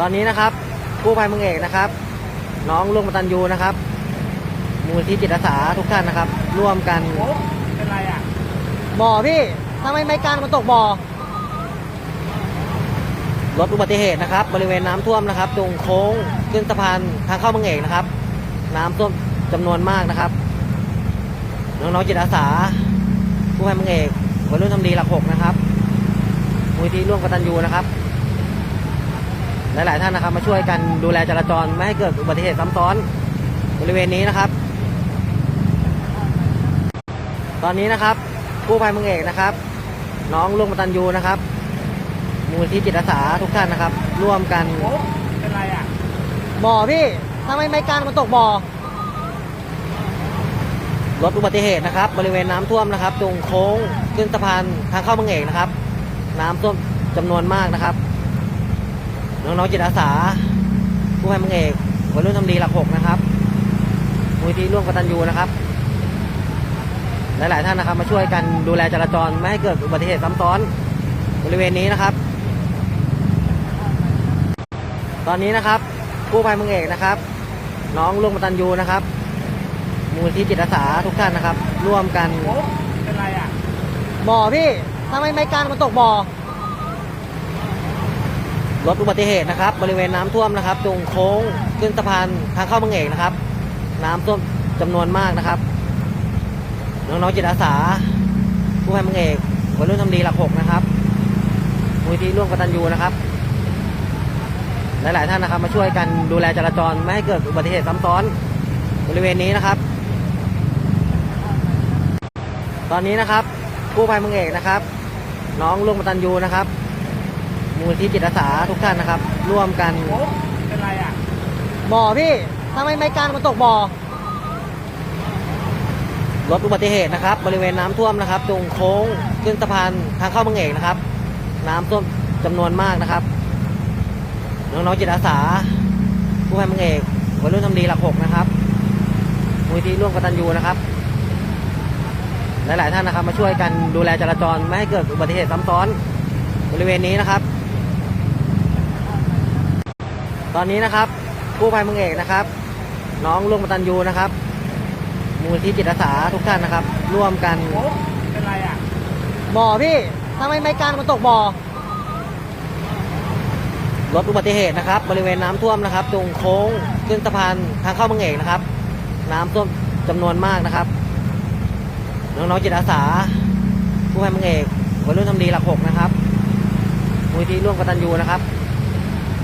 ตอนนี้นะครับกู้ภัยเมืองเอกนะครับ น้องลุงมตันยูนะครับ มูลที่จิตอาสาทุกท่านนะครับ ร่วมกันโอ้เป็นไรอะบ่อพี่ทำไมไม่กลางมันตกบ่อลดอุบัติเหตุนะครับ บริเวณน้ำท่วมนะครับ ตรงโค้งขึ้นสะพานทางเข้าเมืองเอกนะครับ น้ำท่วมจำนวนมากนะครับน้องๆจิตอาสาผู้ภัยเมืองเอกวัยรุ่นทำดีหลักหกนะครับมูลที่ร่วมกตันยูนะครับ หลาย ๆ ท่านนะครับ มาช่วยกันดูแลจราจรไม่ให้เกิดอุบัติเหตุซ้ำซ้อนบริเวณนี้นะครับ ตอนนี้นะครับกู้ภัยมืองเอกนะครับ น้องลุงมตันยูนะครับมูลที่จิตอาสาทุกท่านนะครับ ร่วมกันเป็นไรอะบ่อพี่ทำไมไม่กางมันตกบ่อลดอุบัติเหตุนะครับ บริเวณน้ำท่วมนะครับ ตรงโค้งขึ้นสะพานทางเข้าเมืองเอกนะครับ น้ำท่วมจำนวนมากนะครับ น้องๆจิตอาสาผู้ภัยเมืองเอกวัยรุ่นทำดีหลักหกนะครับมูลที่ร่วมกตันยูนะครับ หลายๆท่านนะครับ มาช่วยกันดูแลจราจรไม่ให้เกิดอุบัติเหตุซ้ำซ้อนบริเวณนี้นะครับ ตอนนี้นะครับกู้ภัยเมืองเอกนะครับ น้องลุงมตันยูนะครับ มูลที่จิตอาสาทุกท่านนะครับ ร่วมกันโอ้เป็นไรอะบ่อพี่ทำไมไม่กลางมันตกบ่อ ลดอุบัติเหตุนะครับ บริเวณน้ำท่วมนะครับตรงโค้งขึ้นสะพานทางเข้าเมืองเอกนะครับ น้ำท่วมจำนวนมากนะครับ น้องๆจิตอาสาผู้ภัยเมืองเอกวัยรุ่นทำดีหลักหกนะครับมูลที่ร่วมกตันยูนะครับ หลาย ๆ ท่านนะครับ มาช่วยกันดูแลจราจรไม่ให้เกิดอุบัติเหตุซ้ำซ้อนบริเวณนี้นะครับ ตอนนี้นะครับกู้ภัยเมืองเอกนะครับ น้องลุงมตันยูนะครับ มูลที่จิตอาสาทุกท่านนะครับ ร่วมกันโอ้เป็นไรอะบ่อพี่ทำไมไม่กลางมันตกบ่อลดอุบัติเหตุนะครับ บริเวณน้ำท่วมนะครับ ตรงโค้งขึ้นสะพานทางเข้าเมืองเอกนะครับ น้ำท่วมจำนวนมากนะครับน้องๆจิตอาสาผู้ภัยเมืองเอกวัยรุ่นทำดีหลักหกนะครับมูลที่ร่วมกตันยูนะครับหลายๆท่านนะครับมาช่วยกันดูแลจราจรไม่ให้เกิดอุบัติเหตุซ้ำซ้อนบริเวณนี้นะครับ ตอนนี้นะครับกู้ภัยเมืองเอกนะครับ น้องลุงมตันยูนะครับ มูลที่จิตอาสาทุกท่านนะครับ ร่วมกันเป็นไรอะบ่อพี่ทำไมไม่กางมันตกบ่อลดอุบัติเหตุนะครับ บริเวณน้ำท่วมนะครับ ตรงโค้งขึ้นสะพานทางเข้าเมืองเอกนะครับ น้ำท่วมจำนวนมากนะครับน้องๆจิตอาสาผู้ภัยเมืองเอกวัยรุ่นทำดีหลักหกนะครับมูลที่ร่วมกตันยูนะครับ